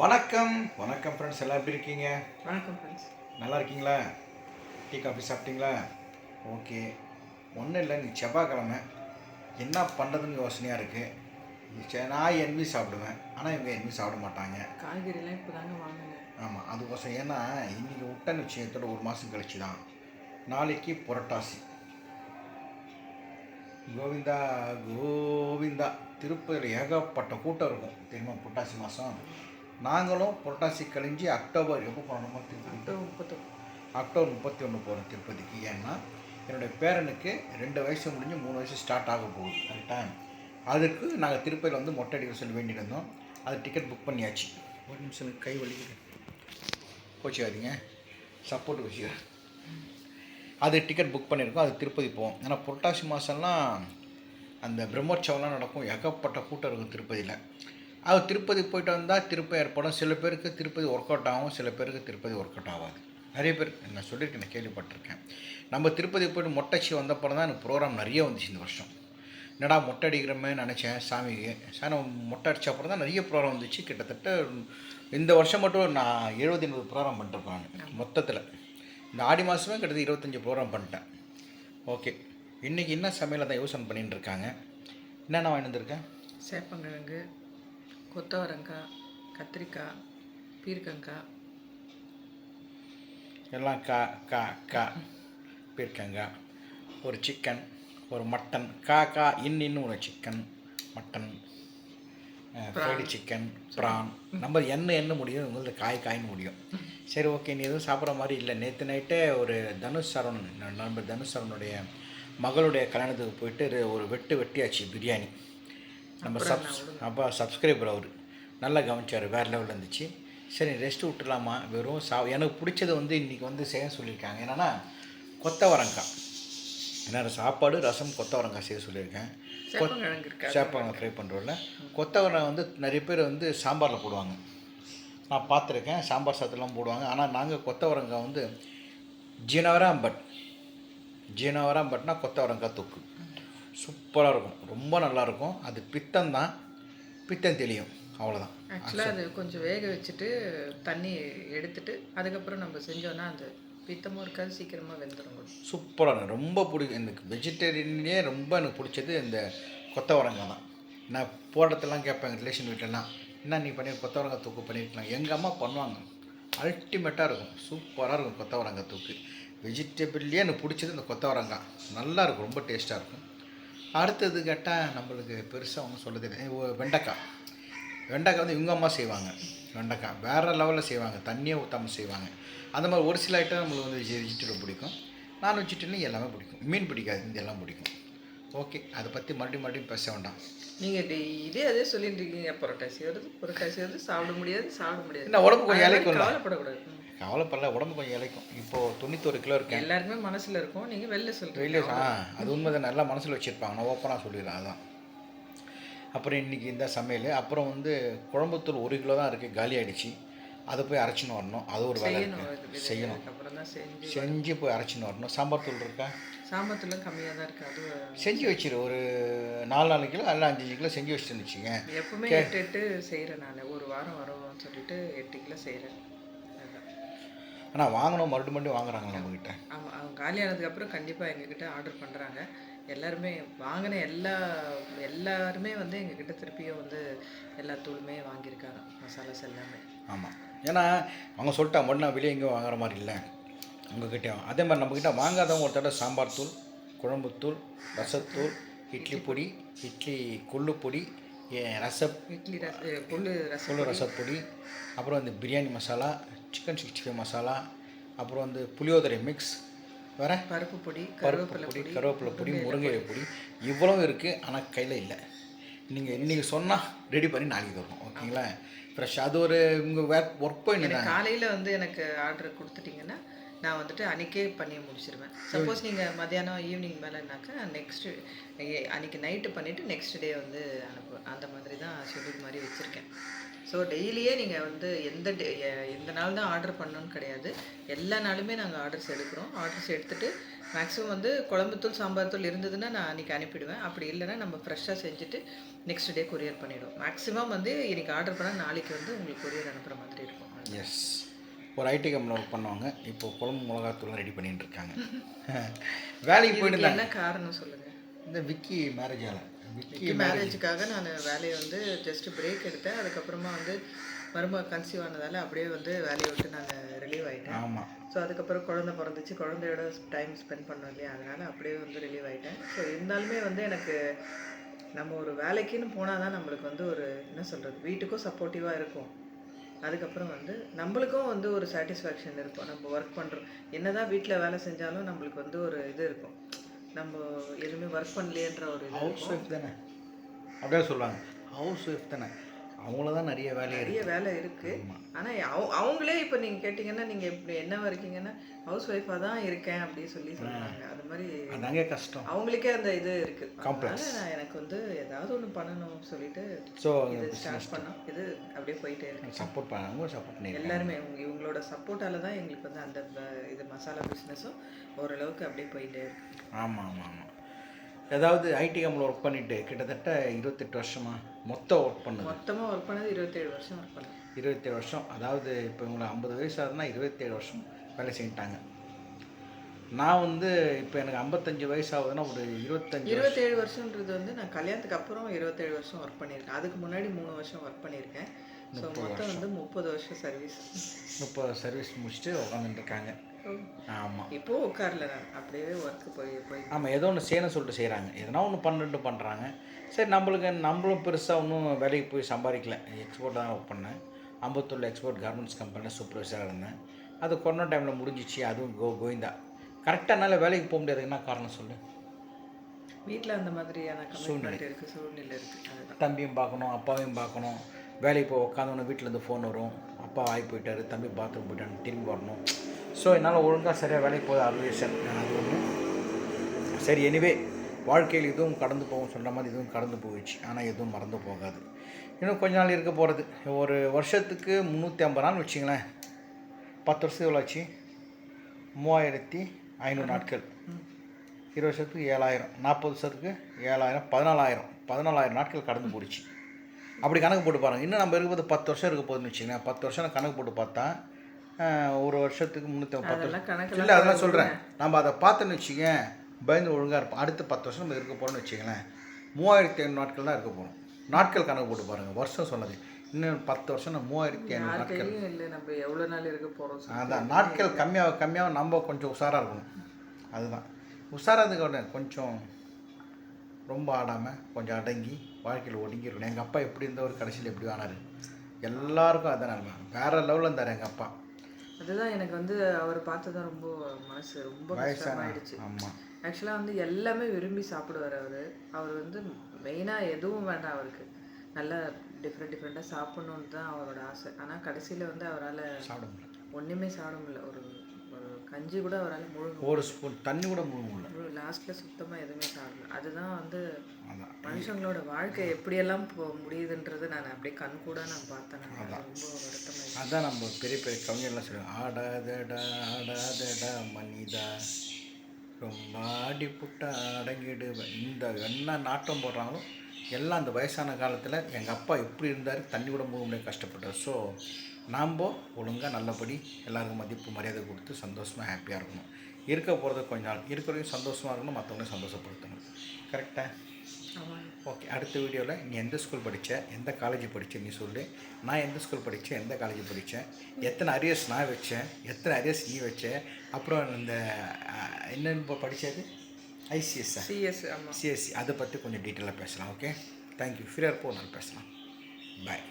வணக்கம். வணக்கம் ஃப்ரெண்ட்ஸ் எல்லாம் எப்படி இருக்கீங்க? வணக்கம் ஃப்ரெண்ட்ஸ் நல்லா இருக்கீங்களா? டீ காஃபி சாப்பிட்டீங்களா? ஓகே. ஒன்றும் இல்லை நீ செவ்வாய்க்கிழமை. என்ன பண்ணுறதுன்னு யோசனையாக இருக்குது நான் என்வி சாப்பிடுவேன். ஆனால் இவங்க என்வி சாப்பிட மாட்டாங்க. காய்கறிலாம் இப்போ தாங்க வாங்கினேன் ஆமாம் அதுக்கோசம் ஏன்னா இன்றைக்கி விட்ட நிச்சயத்தோட ஒரு மாதம் கழிச்சு தான். நாளைக்கு புரட்டாசி. கோவிந்தா கோவிந்தா. திருப்பதியில் ஏகப்பட்ட கூட்டம் இருக்கும். தெரியுமா? புரட்டாசி மாதம் நாங்களும் புரட்டாசி கழிஞ்சு அக்டோபர் எப்போ போனோமோ திருப்பதி? அக்டோபர் முப்பத்தொன்று அக்டோபர் முப்பத்தி ஒன்று போகிறோம் திருப்பதிக்கு. ஏன்னா என்னுடைய பேரனுக்கு ரெண்டு வயசு முடிஞ்சு மூணு வயசு ஸ்டார்ட் ஆக போகுது. கரெக்டாக அதுக்கு நாங்கள் திருப்பதியில் வந்து மொட்டை அடிக்க சொல்லி வேண்டியிருந்தோம் அது டிக்கெட் புக் பண்ணியாச்சு. ஒரு நிமிஷம் கை வலிக்குது. கோச்சிக்காதீங்க சப்போர்ட் வச்சுக்கிறேன் அது டிக்கெட் புக் பண்ணியிருக்கோம். அது திருப்பதி போவோம். ஏன்னா புரட்டாசி மாதம்லாம் அந்த பிரம்மோற்சவம்லாம் நடக்கும். ஏகப்பட்ட கூட்டம் இருக்கும் திருப்பதியில். அது திருப்பதி போயிட்டு வந்தால் திருப்பதி ஏற்படும். சில பேருக்கு திருப்பதி ஒர்க் அவுட் ஆகும் சில பேருக்கு திருப்பதி ஒர்க் அவுட் ஆகாது. நிறைய பேர் நான் சொல்லியிருக்கேன் நான் கேள்விப்பட்டிருக்கேன். நம்ம திருப்பதி போயிட்டு மொட்டைச்சி வந்தப்பறம் தான் எனக்கு ப்ரோக்ராம் நிறைய வந்துச்சு இந்த வருஷம். என்னடா மொட்டை அடிக்கிறமே நினச்சேன் சாமிக்கு சாமி மொட்டை அடிச்ச அப்புறம் தான் நிறைய ப்ரோக்ராம் வந்துச்சு. கிட்டத்தட்ட இந்த வருஷம் மட்டும் நான் எழுபது எண்பது ப்ரோக்ராம் பண்ணிருக்கேன் நான். மொத்தத்தில். இந்த ஆடி மாதமே கிட்டத்தட்ட இருபத்தஞ்சி ப்ரோக்ராம் பண்ணிட்டேன். ஓகே. இன்றைக்கி என்ன சமையலை தான் யோசனை பண்ணிட்டு இருக்காங்க. என்னென்ன வாங்கிட்டு வந்திருக்கேன் சேப்பங்கிழங்கு கொத்தவரங்காய் கத்திரிக்காய் பீர்க்கங்காய் எல்லாம் கா கா கா பீர்க்கங்க. ஒரு சிக்கன் ஒரு மட்டன் கா கா இன்னின்னு ஒரு chicken mutton fried chicken prawn நம்ம என்ன என்ன முடியும் உங்களுக்கு காய் காய்னு முடியும். சரி ஓகே நீ எதுவும் சாப்பிட்ற மாதிரி இல்லை. நேற்று நைட்டே ஒரு தனுஷ் சரவண் ந- நம்ம தனுஷ் சரவனுடைய மகளுடைய கல்யாணத்துக்கு போயிட்டு ஒரு- ஒரு வெட்டு வெட்டியாச்சு பிரியாணி. நம்ம சப் அப்போ சப்ஸ்கிரைபர் அவர்? நல்லா கவனிச்சார் வேறு லெவலில் இருந்துச்சு. சரி ரெஸ்ட் விட்டுலாமா வெறும் சா எனக்கு பிடிச்சது வந்து இன்றைக்கி வந்து செய்ய சொல்லியிருக்காங்க. என்னென்னா கொத்தவரங்காய். என்ன சாப்பாடு ரசம் கொத்தவரங்காய் செய்ய சொல்லியிருக்கேன். சேப்பங்கிழங்கு ஃப்ரை பண்ணுறோம்ல கொத்தவரங்காய் வந்து நிறைய பேர் வந்து சாம்பாரில் போடுவாங்க. நான் பார்த்துருக்கேன் சாம்பார் சாதத்துலாம் போடுவாங்க. ஆனால் நாங்கள் கொத்தவரங்காய் வந்து ஜீனவராம் பட் ஜீனவராம் பட்னா கொத்தவரங்காய் தொக்கு. சூப்பராக இருக்கும். ரொம்ப நல்லாயிருக்கும். அது பித்தம் தான் பித்தம் தெளியும். அவ்வளோதான் ஆக்சுவலாக அது கொஞ்சம் வேக வச்சுட்டு தண்ணி எடுத்துட்டு அதுக்கப்புறம் நம்ம செஞ்சோன்னா அந்த பித்தமும் இருக்காது சீக்கிரமாக வெந்துடும். சூப்பராக ரொம்ப பிடிக்கும். எனக்கு வெஜிடேரியன்லேயே ரொம்ப எனக்கு பிடிச்சது இந்த கொத்தவரங்காய் தான். நான் போடுறதெல்லாம் கேட்பேன் ரிலேஷன் வீட்டிலலாம் என்ன நீ பண்ணி கொத்தவரங்காய் தூக்கு பண்ணியிருக்கலாம் எங்கள் அம்மா பண்ணுவாங்க. அல்டிமேட்டாக இருக்கும். சூப்பராக இருக்கும் கொத்தவரங்காய் தூக்கு. வெஜிடபிள்லேயே எனக்கு பிடிச்சது இந்த கொத்தவரங்காய். நல்லா இருக்கும் ரொம்ப டேஸ்ட்டாக இருக்கும். அடுத்தது கேட்டால் நம்மளுக்கு பெருசாக ஒன்றும் சொல்ல தெரியாது. வெண்டைக்காய். வெண்டைக்காய் வந்து இவங்க அம்மா செய்வாங்க. வெண்டைக்காய். வேறு லெவலில் செய்வாங்க. தண்ணியே ஊற்றாமல் செய்வாங்க. அந்த மாதிரி ஒரு சில ஐட்டம் நம்மளுக்கு வந்து வெஜிடபிள் பிடிக்கும். நான் வெஜிடபிள்லையும் எல்லாமே பிடிக்கும். மீன் பிடிக்காது. இந்த எல்லாம் பிடிக்கும். ஓகே அதை பற்றி மறுபடியும் மறுபடியும் பேச வேண்டாம். நீங்கள் இதே அதே சொல்லிட்டு இருக்கீங்க. புரட்டாசி வருது. புரட்டாசி வருது. சாப்பிட முடியாது. சாப்பிட முடியாது. என்ன உடம்பு கொஞ்சம் இலைக்கும் கவலைப்படக்கூடாது. கவலைப்படல உடம்பு கொஞ்சம் இலைக்கும் இப்போது தொண்ணூத்தொரு கிலோ இருக்கேன். எல்லாருக்குமே மனசுல இருக்கும். நீங்க வெளில சொல்றீங்க. வெளியே ஆ அது உண்மைதான். நல்லா மனசில் வச்சுருப்பாங்க. நான் ஓப்பனாக சொல்லிடுறேன். அதான். அப்புறம் இன்றைக்கி இந்த சமையல். அப்புறம் வந்து குழம்புத்தூள் ஒரு கிலோ தான் இருக்குது காலி ஆயிடுச்சு. அதை போய் அரைச்சின்னு வரணும். அது ஒரு வேலை செய்யணும். இருக்குது செய்யணும். செஞ்சு செஞ்சு போய் அரைச்சின்னு வரணும். சாம்பார் தூள் இருக்கா? சாம்பத்துல கம்மியாக தான் இருக்கு. அது செஞ்சு வச்சிரு. ஒரு நாலு நாலு கிலோ அல்ல அஞ்சு அஞ்சு கிலோ செஞ்சு வச்சுட்டு வச்சுங்க எப்பவுமே எட்டு எட்டு செய்கிறேன் நான். ஒரு வாரம் வரும்னு சொல்லிட்டு எட்டு கிலோ செய்கிறேன் ஆனால் வாங்கணும் மறுபடியும் மறுபடியும் வாங்குறாங்க நம்மக்கிட்ட ஆமாம் அவங்க காலியானதுக்கப்புறம் கண்டிப்பாக எங்ககிட்ட ஆர்டர் பண்ணுறாங்க எல்லாருமே வாங்கின எல்லா எல்லாருமே வந்து எங்ககிட்ட திருப்பியும் வந்து எல்லா தூளுமே வாங்கியிருக்காங்க. மசாலாஸ் எல்லாமே. ஆமாம் ஏன்னா அவங்க சொல்லிட்டா மட்டும் நான் வெளியே எங்கேயும் வாங்குற மாதிரி இல்லை. உங்ககிட்ட அதே மாதிரி நம்மக்கிட்ட வாங்காதவங்க ஒரு தடவை சாம்பார் தூள் குழம்புத்தூள் ரசத்தூள் இட்லி பொடி இட்லி கொள்ளு பொடி ஏ, ரச இட்லி புல்லு கொள்ளு ரசப்பொடி. அப்புறம் வந்து biryani masala chicken sixty five masala அப்புறம் வந்து புளியோதரை மிக்ஸ் வேறு? பருப்பு பொடி கருவேப்பிலை பொடி கருவேப்பிலை பொடி முருங்கை பொடி இவ்வளவும் இருக்குது ஆனால் கையில் இல்லை. நீங்கள் இன்றைக்கி சொன்னால் ரெடி பண்ணி நாளைக்கு தரும் ஓகேங்களா? ஃப்ரெஷ் அது ஒரு உங்கள் ஒர்க் ஒர்க் பாயிண்ட் காலையில் வந்து எனக்கு ஆர்டர் கொடுத்துட்டீங்கன்னா நான் வந்துட்டு அன்றைக்கே பண்ணி முடிச்சிருவேன். சப்போஸ் நீங்கள் மத்தியானம் ஈவினிங் மேலேனாக்கா நெக்ஸ்ட்டு அன்றைக்கி நைட்டு பண்ணிவிட்டு நெக்ஸ்ட் டே வந்து அனுப்பு அந்த மாதிரி தான் ஷெட்யூல் மாதிரி வச்சுருக்கேன். ஸோ டெய்லியே நீங்கள் வந்து எந்த டே எந்த நாள் தான் ஆர்டர் பண்ணணும்னு கிடையாது. எல்லா நாளுமே நாங்கள் ஆர்டர்ஸ் எடுக்கிறோம். ஆர்டர்ஸ் எடுத்துகிட்டு மேக்ஸிமம் வந்து குழம்புத்தூள் சாம்பார் தூள் இருந்ததுன்னா நான் அன்றைக்கி அனுப்பிடுவேன். அப்படி இல்லைன்னா நம்ம ஃப்ரெஷ்ஷாக செஞ்சுட்டு நெக்ஸ்ட் டே கொரியர் பண்ணிவிடுவோம் மேக்ஸிமம் வந்து இன்னைக்கு ஆர்டர் பண்ணால் நாளைக்கு வந்து உங்களுக்கு கொரியர் அனுப்புகிற மாதிரி இருக்கும். எஸ் ஒரு ஐடி கம்பெனியில் ஒர்க் பண்ணுவாங்க. இப்போ குழம்பு மிளகாத்தூள்லாம் ரெடி பண்ணிட்டு இருக்காங்க வேலைக்கு போயிட்டு என்ன காரணம் சொல்லுங்கள் இந்த விக்கி மேரேஜால விக்கி மேரேஜுக்காக நான் வேலையை வந்து ஜஸ்ட் பிரேக் எடுத்தேன். அதுக்கப்புறமா வந்து மருமக கன்சீவ் ஆனதால் அப்படியே வந்து வேலையை விட்டு நான் ரிலீவ் ஆகிட்டேன் ஆமாம் ஸோ அதுக்கப்புறம் குழந்தை பிறந்துச்சு. குழந்தையோட டைம் ஸ்பெண்ட் பண்ணோம் இல்லையா? அதனால் அப்படியே வந்து ரிலீவ் ஆகிட்டேன் ஸோ இருந்தாலுமே வந்து எனக்கு நம்ம ஒரு வேலைக்குன்னு போனால் தான் நம்மளுக்கு வந்து ஒரு என்ன சொல்கிறது வீட்டுக்கும் சப்போர்ட்டிவாக இருக்கும். அதுக்கப்புறம் வந்து நம்மளுக்கும் வந்து ஒரு சாட்டிஸ்ஃபேக்ஷன் இருக்கும். நம்ம ஒர்க் பண்ணுறோம் என்னதான் வீட்டில் வேலை செஞ்சாலும் நம்மளுக்கு வந்து ஒரு இது இருக்கும். நம்ம எதுவுமே ஒர்க் பண்ணலையேன்ற ஒரு ஹவுஸ் ஒய்ஃப் தானே? அப்படியே சொல்லுவாங்க. ஹவுஸ் ஒய்ஃப் தானே? அவங்கள தான் நிறைய வேலையே நிறைய வேலை இருக்குது. ஆனால் அவ அவங்களே இப்போ நீங்கள் கேட்டிங்கன்னா நீங்கள் இப்படி என்னவா இருக்கீங்கன்னா ஹவுஸ் ஒய்ஃபாக தான் இருக்கேன் அப்படின்னு சொல்லி சொல்கிறாங்க அது மாதிரி அதாங்க கஷ்டம். அவங்களுக்கே அந்த இது இருக்கு. Complex. அதனால நான் எனக்கு வந்து ஏதாவது ஒன்று பண்ணணும்னு சொல்லிட்டு ஸோ இது ஸ்டார்ட் பண்ணோம். இது அப்படியே போயிட்டே இருக்கு. சப்போர்ட் பண்ணாங்க சப்போர்ட் பண்ணியிருக்காங்க. எல்லாருமே இவங்க இவங்களோட சப்போர்ட்டால தான் எங்களுக்கு வந்து அந்த இது மசாலா பிஸ்னஸும் ஓரளவுக்கு அப்படியே போயிட்டே இருக்கு. ஆமாம் ஆமாம் ஆமாம் ஏதாவது ஐடி கம்பெனியில் ஒர்க் பண்ணிட்டு கிட்டத்தட்ட இருபத்தெட்டு வருஷமா மொத்தம் ஒர்க் பண்ணுது. மொத்தமாக ஒர்க் பண்ணது இருபத்தேழு வருஷம் ஒர்க் பண்ணேன் இருபத்தேழு வருஷம். அதாவது இப்போ இவங்களை ஐம்பது வயசு ஆகுதுன்னா இருபத்தேழு வருஷம் வேலை செஞ்சுட்டாங்க. நான் வந்து இப்போ எனக்கு ஐம்பத்தஞ்சு வயசு ஆகுதுன்னா ஒரு இருபத்தஞ்சு இருபத்தேழு வருஷம்ன்றது வந்து நான் கல்யாணத்துக்கு அப்புறம் இருபத்தேழு வருஷம் ஒர்க் பண்ணியிருக்கேன். அதுக்கு முன்னாடி மூணு வருஷம் ஒர்க் பண்ணியிருக்கேன். ஸோ மொத்தம் வந்து முப்பது வருஷம் சர்வீஸ் முப்பது சர்வீஸ் முடிச்சுட்டு உட்காந்துட்டு இருக்காங்க. ஆமாம் இப்போ உட்காரல அப்படியே ஒர்க்கு போய் போய். ஆமாம் ஏதோ ஒன்று செய்யணும்னு சொல்லிட்டு செய்கிறாங்க எதனா ஒன்று பண்ணிட்டு பண்ணுறாங்க சரி நம்மளுக்கு நம்மளும் பெருசாக ஒன்றும் வேலைக்கு போய் சம்பாதிக்கல. எக்ஸ்போர்ட் தான் ஒர்க் பண்ணேன். அம்பத்தூரில் எக்ஸ்போர்ட் கார்மெண்ட்ஸ் கம்பெனியில் சூப்பர்வைசராக இருந்தேன். அது கொரோனா டைமில் முடிஞ்சிச்சு. அதுவும் கோ கோவிந்தா. கரெக்டாக என்னால் வேலைக்கு போக முடியாது. என்ன காரணம் சொல்லு? வீட்டில் அந்த மாதிரியான கமிட்மெண்ட் இருக்குது சூழ்நிலை இருக்குது தம்பியும் பார்க்கணும் அப்பாவையும் பார்க்கணும். வேலைக்கு போய் உட்காந்தோன்னே வீட்டிலேருந்து ஃபோன் வரும். அப்பா ஆகி போயிட்டாரு. தம்பி பாத்ரூம் போயிட்டாரு திரும்பி வரணும். ஸோ என்னால் ஒழுங்காக சரியாக வேலைக்கு போக அலுவலேஷன் அது ஒன்று சரி எனிவே வாழ்க்கையில் இதுவும் கடந்து போகும் சொல்கிற மாதிரி இதுவும் கடந்து போயிடுச்சு. ஆனால் எதுவும் மறந்து போகாது. இன்னும் கொஞ்ச நாள் இருக்க போகிறது ஒரு வருஷத்துக்கு முந்நூற்றி ஐம்பது நாள் வச்சிங்களேன் பத்து வருஷத்துக்கு எவ்வளோ ஆச்சு? மூவாயிரத்தி ஐநூறு நாட்கள். இருபது வருஷத்துக்கு ஏழாயிரம். நாற்பது வருஷத்துக்கு ஏழாயிரம். பதினாலாயிரம். பதினாலாயிரம் நாட்கள் கடந்து போயிடுச்சு. அப்படி கணக்கு போட்டு பாருங்கள் இன்னும் நம்ம இருக்கும்போது பத்து வருஷம் இருக்க போகுதுன்னு வச்சுக்கோங்களேன். பத்து வருஷம் கணக்கு போட்டு பார்த்தா ஒரு வருஷத்துக்கு முந்நூற்றி பத்து இல்லை அதெல்லாம் சொல்கிறேன் நம்ம அதை பார்த்தோன்னு வச்சுக்கேன் பயந்து ஒழுங்காக இருப்போம். அடுத்து பத்து வருஷம் நம்ம இருக்க போகிறோம்னு வச்சுக்கங்களேன் மூவாயிரத்தி ஐநூறு நாட்கள் தான் இருக்க போகிறோம் நாட்கள் கணக்கு போட்டு பாருங்கள் வருஷம் சொன்னது. இன்னும் பத்து வருஷம் நான் மூவாயிரத்தி ஐநூறு நாட்கள். இல்லை நம்ம எவ்வளோ நாள் இருக்க போகிறோம் அதான் நாட்கள் கம்மியாக கம்மியாக நம்ம கொஞ்சம் உஷாராக இருக்கணும். அதுதான். உஷாராக இருக்க கொஞ்சம் ரொம்ப ஆடாமல் கொஞ்சம் அடங்கி வாழ்க்கையில் ஒடுங்கி இருக்கணும். எங்கள் அப்பா எப்படி இருந்தவர் கடைசியில் எப்படி ஆனார்? எல்லாருக்கும் அதான் நிலமை. வேறு லெவலில் இருந்தார் எங்கள் அப்பா. அதுதான் எனக்கு வந்து அவர் பார்த்து தான் ரொம்ப மனசு ரொம்ப கஷ்டமாயிடுச்சு. ஆக்சுவலாக வந்து எல்லாமே விரும்பி சாப்பிடுவார் அவர். அவர் வந்து மெயினாக எதுவும் வேண்டாம் அவருக்கு. நல்லா டிஃப்ரெண்ட் டிஃப்ரெண்ட்டாக சாப்பிட்ணுன்னு தான் அவரோட ஆசை. ஆனால் கடைசியில் வந்து அவரால் ஒன்றுமே சாப்பிட முடியல. ஒரு கஞ்சி கூட அவரால் முழுங்க ஒரு ஸ்பூன் தண்ணி கூட முழுங்க முடியல. லாஸ்ட்டில் சுத்தமாக எதுவுமே சாப்பிடல அதுதான் வந்து மனுஷங்களோட வாழ்க்கை எப்படியெல்லாம் இப்போ முடியுதுன்றது நான் அப்படியே கண் கூட நான் பார்த்தேன். ரொம்ப வருத்தமாயிடுச்சு அதான் நம்ம பெரிய பெரிய கவிஞர்லாம் சொல்லுவோம் ஆடாதடா ஆடாதடா மனிதா. ரொம்ப ஆடி புட்டா அடங்கிடு. இந்த என்ன நாட்டம் போடுறாங்களோ எல்லாம் அந்த வயசான காலத்தில் எங்கள் அப்பா எப்படி இருந்தார் தண்ணி கூட மூணு முடியாது கஷ்டப்பட்டார். ஸோ நாம் ஒழுங்காக நல்லபடி எல்லாருக்கும் மதிப்பு மரியாதை கொடுத்து சந்தோஷமாக ஹாப்பியாக இருக்கணும். இருக்க போகிறது கொஞ்ச நாள் இருக்கிறவரையும் சந்தோஷமாக இருக்கணும் மற்றவங்களையும் சந்தோஷப்படுத்தணும். கரெக்டாக ஓகே அடுத்த வீடியோவில் நீ எந்த ஸ்கூல் படித்த எந்த காலேஜ் படித்த நீ சொல்லு. நான் எந்த ஸ்கூல் படித்தேன் எந்த காலேஜ் படித்தேன் எத்தனை அரியர்ஸ் நான் வச்சேன் எத்தனை அரியர்ஸ் நீ வச்ச அப்புறம் இந்த என்னன்னு இப்போ படித்தது ஐசிஎஸ்ஆ சிஎஸ் சிஎஸ்சி அதை பற்றி கொஞ்சம் டீட்டெயிலாக பேசலாம் ஓகே தேங்க்யூ ஃப்ரீயாக இருப்போம் நான் பேசலாம். பாய்